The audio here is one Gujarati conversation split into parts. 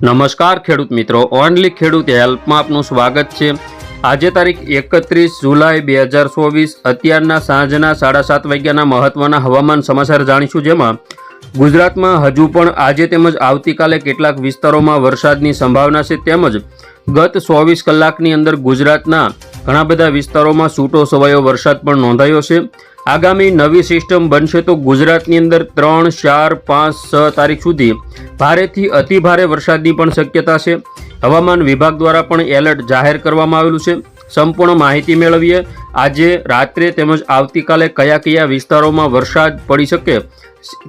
નમસ્કાર ખેડૂત મિત્રો, ઓનલી ખેડૂત હેલ્પમાં આપનું સ્વાગત છે. આજે તારીખ એકત્રીસ જુલાઈ બે હજાર ચોવીસ, અત્યારના સાંજના સાડા સાત વાગ્યાના મહત્વના હવામાન સમાચાર જાણીશું જેમાં ગુજરાતમાં હજુ પણ આજે તેમજ આવતીકાલે કેટલાક વિસ્તારોમાં વરસાદની સંભાવના છે. તેમજ ગત ચોવીસ કલાકની અંદર ગુજરાતના ઘણા બધા વિસ્તારોમાં છૂટો છવાયો વરસાદ પણ નોંધાયો છે. આગામી નવી સિસ્ટમ બનશે તો ગુજરાતની અંદર ત્રણ, ચાર, પાંચ, છ તારીખ સુધી ભારેથી અતિ ભારે વરસાદની પણ શક્યતા છે. હવામાન વિભાગ દ્વારા પણ એલર્ટ જાહેર કરવામાં આવેલું છે. સંપૂર્ણ માહિતી મેળવીએ આજે રાત્રે તેમજ આવતીકાલે કયા કયા વિસ્તારોમાં વરસાદ પડી શકે,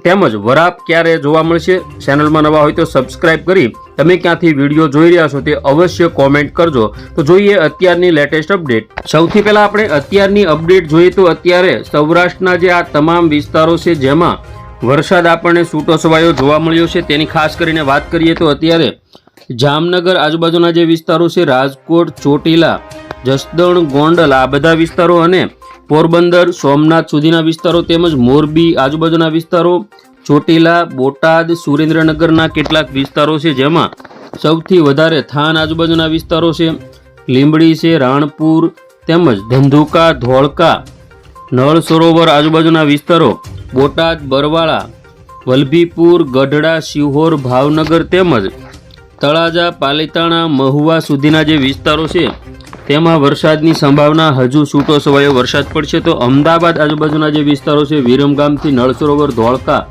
તેમજ વરાપ ક્યારે જોવા મળશે, ચેનલમાં નવા હોય તો સબસ્ક્રાઇબ કરી, તમે ક્યાંથી વીડિયો જોઈ રહ્યા છો તે અવશ્ય કોમેન્ટ કરજો. તો જોઈએ અત્યારની લેટેસ્ટ અપડેટ. સૌથી પહેલાં આપણે અત્યારની અપડેટ જોઈએ તો અત્યારે સૌરાષ્ટ્રના જે આ તમામ વિસ્તારો છે જેમાં વરસાદ આપણને છૂટો છવાયો જોવા મળ્યો છે, તેની ખાસ કરીને વાત કરીએ તો અત્યારે જામનગર આજુબાજુના જે વિસ્તારો છે, રાજકોટ, ચોટીલા જસદણ, ગોંડલ આ બધા વિસ્તારો અને પોરબંદર, સોમનાથ સુધીના વિસ્તારો તેમજ મોરબી આજુબાજુના વિસ્તારો, ચોટીલા, બોટાદ, સુરેન્દ્રનગરના કેટલાક વિસ્તારો છે જેમાં સૌથી વધારે થાન આજુબાજુના વિસ્તારો છે. લીંબડી છે, રાણપુર તેમજ ધંધુકા, ધોળકા, નળ સરોવર આજુબાજુના વિસ્તારો, બોટાદ, બરવાળા, વલભીપુર, ગઢડા, શિહોર, ભાવનગર તેમજ તળાજા, પાલીતાણા, મહુવા સુધીના જે વિસ્તારો છે. તેમાં વરસાદની સંભાવના હજુ છૂટો છવાયો વરસાદ પડશે તો અમદાવાદ આજુબાજુના જે વિસ્તારો છે વિરમગામથી નળ સરોવર ધોળકા,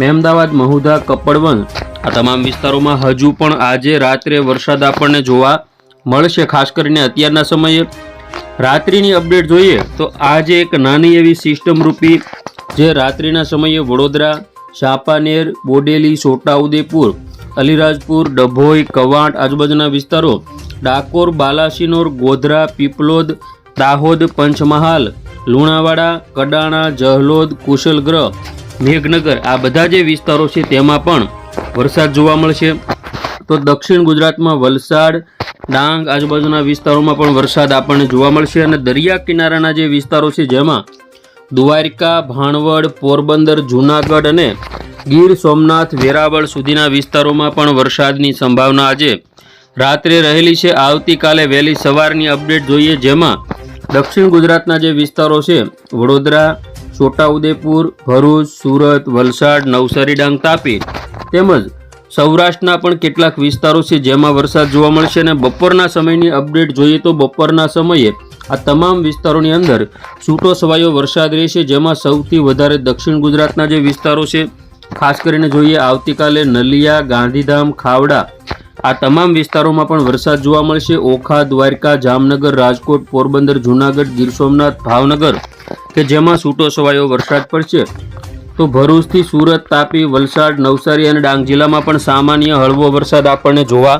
મહેમદાવાદ, મહુધા કપડવન આ તમામ વિસ્તારોમાં હજુ પણ આજે રાત્રે વરસાદ આપણને જોવા મળશે. ખાસ કરીને અત્યારના સમયે રાત્રિની અપડેટ જોઈએ તો આજે એક નાની એવી સિસ્ટમ રૂપી જે રાત્રિના સમયે વડોદરા, ચાંપાનેર, બોડેલી, છોટાઉદેપુર, અલીરાજપુર, ડભોઈ, કવાંટ આજુબાજુના વિસ્તારો ડાકોર, બાલાસિનોર, ગોધરા, પીપલોદ, દાહોદ, પંચમહાલ, લુણાવાડા, કડાણા, જહલોદ, કુશલગ્રહ, મેઘનગર આ બધા જે વિસ્તારો છે તેમાં પણ વરસાદ જોવા મળશે. તો દક્ષિણ ગુજરાતમાં વલસાડ, ડાંગ આજુબાજુના વિસ્તારોમાં પણ વરસાદ આપણને જોવા મળશે અને દરિયા કિનારાના જે વિસ્તારો છે જેમાં દ્વારકા, ભાણવડ, પોરબંદર, જૂનાગઢ અને ગીર સોમનાથ, વેરાવળ સુધીના વિસ્તારોમાં પણ વરસાદની સંભાવના આજે રાત્રે રહેલી છે. આવતીકાલે વહેલી સવારની અપડેટ જોઈએ. જેમાં દક્ષિણ ગુજરાતના જે વિસ્તારો છે, વડોદરા, છોટાઉદેપુર, ભરૂચ, સુરત, વલસાડ, નવસારી, ડાંગ, તાપી તેમજ સૌરાષ્ટ્રના પણ કેટલાક વિસ્તારો છે, જેમાં વરસાદ જોવા મળશે અને બપોરના સમયની અપડેટ જોઈએ તો બપોરના સમયે આ તમામ વિસ્તારોની અંદર છૂટો છવાયો વરસાદ રહેશે. જેમાં સૌથી વધારે દક્ષિણ ગુજરાતના જે વિસ્તારો છે, ખાસ કરીને જોઈએ, આવતીકાલે નલિયા, ગાંધીધામ, ખાવડા આ તમામ વિસ્તારોમાં પણ વરસાદ જોવા મળશે. ઓખા, દ્વારકા, જામનગર, રાજકોટ, પોરબંદર, જૂનાગઢ, ગીર સોમનાથ, ભાવનગર, કે જેમાં છૂટો છવાયો વરસાદ પડશે. તો ભરૂચથી સુરત, તાપી, વલસાડ, નવસારી અને ડાંગ જિલ્લામાં પણ સામાન્ય હળવો વરસાદ આપણને જોવા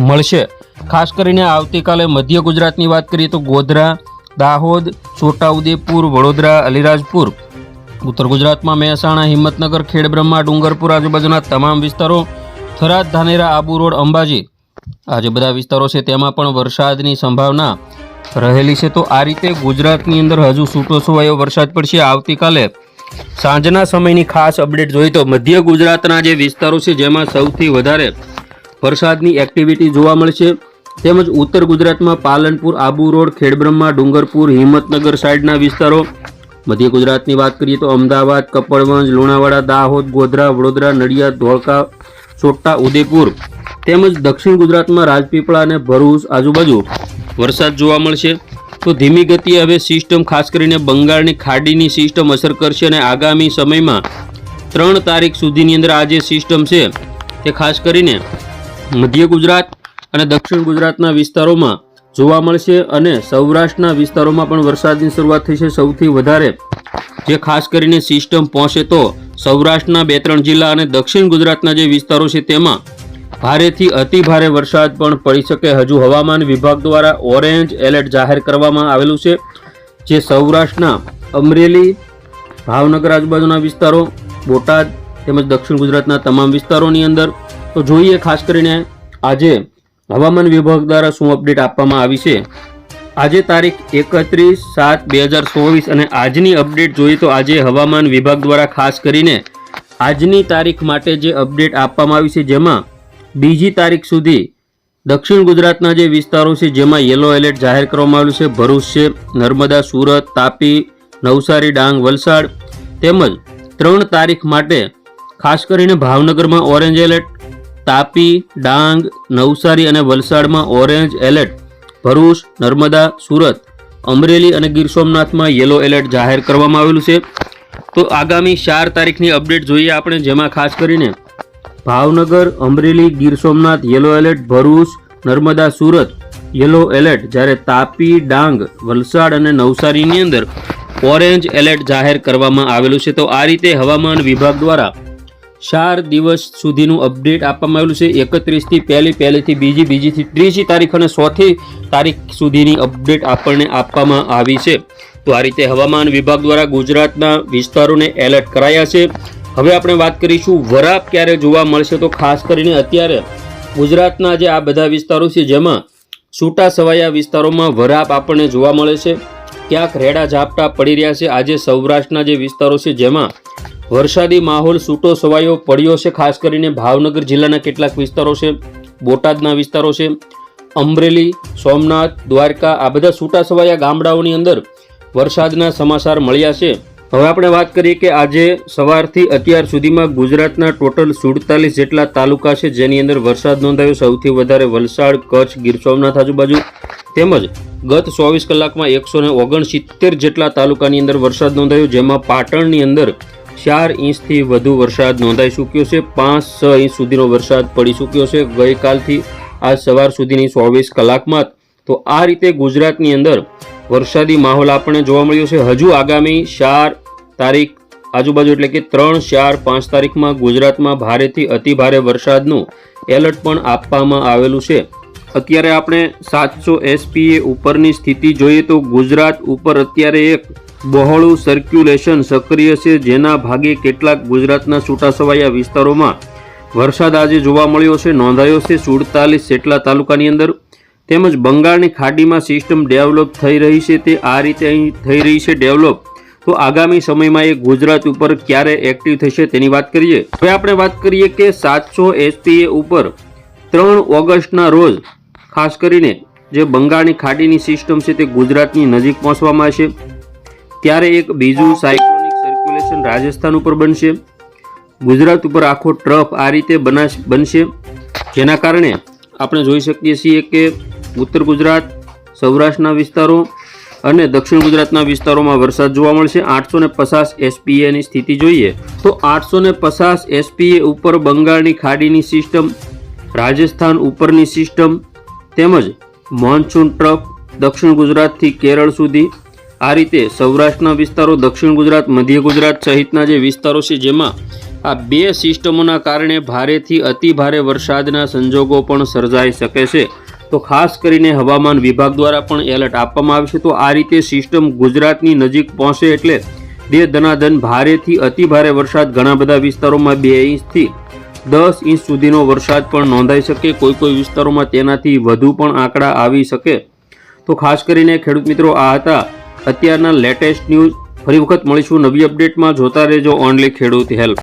મળશે. ખાસ કરીને આવતીકાલે મધ્ય ગુજરાતની વાત કરીએ તો ગોધરા, દાહોદ, છોટાઉદેપુર, વડોદરા, અલીરાજપુર, ઉત્તર ગુજરાતમાં મહેસાણા, હિંમતનગર, ખેડબ્રહ્મા, ડુંગરપુર, આજુબાજુના તમામ વિસ્તારો થરાદ, ધાનેરા, આબુ રોડ, અંબાજી. આ જે બધા વિસ્તારો છે, તેમાં પણ વરસાદની સંભાવના રહેલી છે. તો આ રીતે ગુજરાતની અંદર હજુ છૂટો છવાયો વરસાદ પડશે. આવતીકાલે સાંજના સમયની ખાસ અપડેટ જોઈએ તો મધ્ય ગુજરાતના જે વિસ્તારો છે, જેમાં સૌથી વધારે વરસાદની એક્ટિવિટી જોવા મળશે. તેમજ ઉત્તર ગુજરાતમાં પાલનપુર, આબુ રોડ, ખેડબ્રહ્મા, ડુંગરપુર, હિંમતનગર સાઈડના વિસ્તારો. મધ્ય ગુજરાતની વાત કરીએ તો અમદાવાદ, કપડવંજ, લુણાવાડા, દાહોદ, ગોધરા, વડોદરા, નડિયાદ, ધોળકા છોટા ઉદેપુર તેમજ દક્ષિણ ગુજરાતમાં રાજપીપળા અને ભરૂચ આજુબાજુ વરસાદ જોવા મળશે. તો ધીમી ગતિએ હવે સિસ્ટમ ખાસ કરીને બંગાળની ખાડીની સિસ્ટમ અસર કરશે અને આગામી સમયમાં ત્રણ તારીખ સુધીની અંદર આ જે સિસ્ટમ છે, તે ખાસ કરીને મધ્ય ગુજરાત અને દક્ષિણ ગુજરાતના વિસ્તારોમાં જોવા મળશે અને સૌરાષ્ટ્રના વિસ્તારોમાં પણ વરસાદની શરૂઆત થઈ છે સૌથી વધારે. જે ખાસ કરીને સિસ્ટમ પહોંચે તો સૌરાષ્ટ્રના બે ત્રણ જિલ્લા અને દક્ષિણ ગુજરાતના જે વિસ્તારો છે તેમાં ભારેથી અતિ ભારે વરસાદ પણ પડી શકે. હજુ હવામાન વિભાગ દ્વારા ઓરેન્જ એલર્ટ જાહેર કરવામાં આવેલું છે, જે સૌરાષ્ટ્રના અમરેલી, ભાવનગર આજુબાજુના વિસ્તારો, બોટાદ તેમજ દક્ષિણ ગુજરાતના તમામ વિસ્તારોની અંદર. તો જોઈએ, ખાસ કરીને આજે હવામાન વિભાગ દ્વારા શું અપડેટ આપવામાં આવી છે. આજે તારીખ એકત્રીસ સાત બે હજાર ચોવીસ અને આજની અપડેટ જોઈએ તો આજે હવામાન વિભાગ દ્વારા ખાસ કરીને આજની તારીખ માટે જે અપડેટ આપવામાં આવી છે જેમાં બીજી તારીખ સુધી દક્ષિણ ગુજરાતના જે વિસ્તારો છે જેમાં યલો એલર્ટ જાહેર કરવામાં આવ્યું છે, ભરૂચ છે, નર્મદા, સુરત, તાપી, નવસારી, ડાંગ, વલસાડ તેમજ ત્રણ તારીખ માટે ખાસ કરીને ભાવનગરમાં ઓરેન્જ એલર્ટ તાપી, ડાંગ, નવસારી અને વલસાડમાં ઓરેન્જ એલર્ટ ભરૂચ, નર્મદા, સુરત, અમરેલી અને ગીર સોમનાથમાં યલો એલર્ટ જાહેર કરવામાં આવેલું છે. તો આગામી ચાર તારીખની અપડેટ જોઈએ આપણે, જેમાં ખાસ કરીને Bhavnagar, Amreli, Gir Somnath yellow alert Bharuch, Narmada, Surat yellow alert જ્યારે તાપી, ડાંગ, વલસાડ અને નવસારીની અંદર ઓરેન્જ એલર્ટ જાહેર કરવામાં આવેલું છે. તો આ રીતે હવામાન વિભાગ દ્વારા ચાર દિવસ સુધીનું અપડેટ આપવામાં આવેલું છે. એકત્રીસથી પહેલી, પહેલીથી બીજી, બીજીથી ત્રીજી તારીખ અને ચોથી તારીખ સુધીની અપડેટ આપણને આપવામાં આવી છે. તો આ રીતે હવામાન વિભાગ દ્વારા ગુજરાતના વિસ્તારોને એલર્ટ કરાયા છે. હવે આપણે વાત કરીશું વરાપ ક્યારે જોવા મળશે? તો ખાસ કરીને અત્યારે ગુજરાતના જે આ બધા વિસ્તારો છે, જેમાં છૂટા છવાયા વિસ્તારોમાં વરાપ આપણને જોવા મળે છે. ક્યાંક રેડા ઝાપટા પડી રહ્યા છે. આજે સૌરાષ્ટ્રના જે વિસ્તારો છે, જેમાં વરસાદી માહોલ છૂટો સવાયો પડ્યો છે, ખાસ કરીને ભાવનગર જિલ્લાના કેટલાક વિસ્તારો છે, બોટાદના વિસ્તારો છે. અમરેલી, સોમનાથ, દ્વારકા આ બધા છૂટા સવાયા ગામડાઓની અંદર વરસાદના સમાચાર મળ્યા છે. હવે આપણે વાત કરીએ કે આજે સવારથી અત્યાર સુધીમાં ગુજરાતના ટોટલ સુડતાલીસ જેટલા તાલુકા છે, જેની અંદર વરસાદ નોંધાયો સૌથી વધારે વલસાડ, કચ્છ, ગીર સોમનાથ આજુબાજુ. તેમજ ગત ચોવીસ કલાકમાં એકસો ઓગણસિત્તેર જેટલા તાલુકાની અંદર વરસાદ નોંધાયો, જેમાં પાટણની અંદર ચાર ઇંચથી વધુ વરસાદ નોંધાઈ ચૂક્યો છે. પાંચ, છ ઇંચ સુધીનો વરસાદ પડી ચૂક્યો છે. ગઈકાલથી આજ સવાર સુધીની ચોવીસ કલાકમાં તો આ રીતે ગુજરાતની અંદર વરસાદી માહોલ આપણને જોવા મળ્યો છે. હજુ આગામી ચાર તારીખ, આજુબાજુ એટલે કે ત્રણ, ચાર, પાંચ તારીખમાં ગુજરાતમાં ભારેથી અતિ ભારે વરસાદનું એલર્ટ પણ આપવામાં આવેલું છે. અત્યારે આપણે સાતસો એસપીએ ઉપરની સ્થિતિ જોઈએ તો ગુજરાત ઉપર અત્યારે એક બહોળું સર્ક્યુલેશન સક્રિય છે, જેના ભાગે કેટલાક ગુજરાતના છૂટાછવાયા વિસ્તારોમાં વરસાદ આજે જોવા મળ્યો છે, નોંધાયો છે સુડતાલીસ જેટલા તાલુકાની અંદર. તેમજ બંગાળની ખાડીમાં સિસ્ટમ ડેવલપ થઈ રહી છે, તે આ રીતે અહીં થઈ રહી છે ડેવલપ તો આગામી સમયમાં એ ગુજરાત ઉપર ક્યારે એક્ટિવ થશે તેની વાત કરીએ. હવે આપણે વાત કરીએ કે સાતસો એસપીએ ઉપર ત્રણ ઓગસ્ટના રોજ, ખાસ કરીને જે બંગાળની ખાડીની સિસ્ટમ છે તે ગુજરાતની નજીક પહોંચવામાં આવશે. ત્યારે એક બીજું સાયક્લોનિક સર્ક્યુલેશન રાજસ્થાન ઉપર બનશે. ગુજરાત ઉપર આખો ટ્રફ આ રીતે બનાશ, બનશે. જેના કારણે આપણે જોઈ શકીએ છીએ કે ઉત્તર ગુજરાત, સૌરાષ્ટ્રના વિસ્તારો અને દક્ષિણ ગુજરાતના વિસ્તારોમાં વરસાદ જોવા મળશે. આઠસો ને પચાસ એસપીએની સ્થિતિ જોઈએ તો આઠસો ને પચાસ એસપીએ ઉપર બંગાળની ખાડીની સિસ્ટમ, રાજસ્થાન ઉપરની સિસ્ટમ તેમજ મોન્સૂન ટ્રફ દક્ષિણ ગુજરાતથી કેરળ સુધી આ રીતે સૌરાષ્ટ્રના વિસ્તારો, દક્ષિણ ગુજરાત, મધ્ય ગુજરાત સહિતના જે વિસ્તારો છે, જેમાં આ બે સિસ્ટમોના કારણે ભારેથી અતિ ભારે વરસાદના સંજોગો પણ સર્જાઈ શકે છે. તો ખાસ કરીને હવામાન વિભાગ દ્વારા પણ એલર્ટ આપવામાં આવશે તો આ રીતે સિસ્ટમ ગુજરાતની નજીક પહોંચે એટલે બે ધનાધન ભારેથી અતિ ભારે વરસાદ ઘણા બધા વિસ્તારોમાં બે ઇંચથી દસ ઇંચ સુધીનો વરસાદ પણ નોંધાઈ શકે. કોઈ કોઈ વિસ્તારોમાં તેનાથી વધુ પણ આંકડા આવી શકે. તો ખાસ કરીને ખેડૂત મિત્રો, આ હતા અત્યારના લેટેસ્ટ ન્યૂઝ ફરી વખત મળીશું નવી અપડેટમાં. જોતા રહેજો ઓનલી ખેડૂત હેલ્પ.